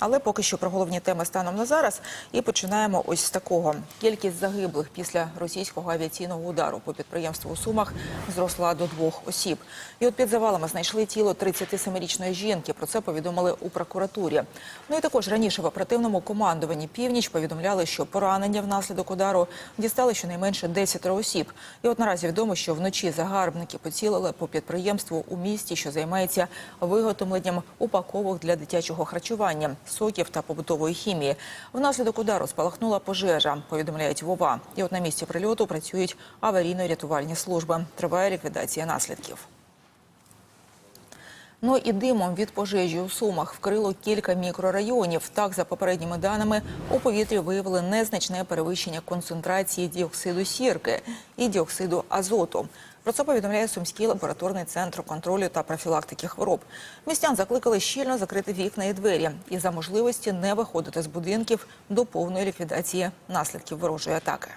Але поки що про головні теми станом на зараз. І починаємо ось з такого. Кількість загиблих після російського авіаційного удару по підприємству у Сумах зросла до двох осіб. І от під завалами знайшли тіло 37-річної жінки. Про це повідомили у прокуратурі. Ну і також раніше в оперативному командуванні північ повідомляли, що поранення внаслідок удару дістали щонайменше 10 осіб. І от наразі відомо, що вночі загарбники поцілили по підприємству у місті, що займається виготовленням упаковок для дитячого харчування, соків та побутової хімії. Внаслідок удару спалахнула пожежа, повідомляють Вова. І от на місці прильоту працюють аварійно-рятувальні служби. Триває ліквідація наслідків. Ну і димом від пожежі у Сумах вкрило кілька мікрорайонів. Так, за попередніми даними, у повітрі виявили незначне перевищення концентрації діоксиду сірки і діоксиду азоту. Про це повідомляє Сумський лабораторний центр контролю та профілактики хвороб. Містян закликали щільно закрити вікна і двері і за можливості не виходити з будинків до повної ліквідації наслідків ворожої атаки.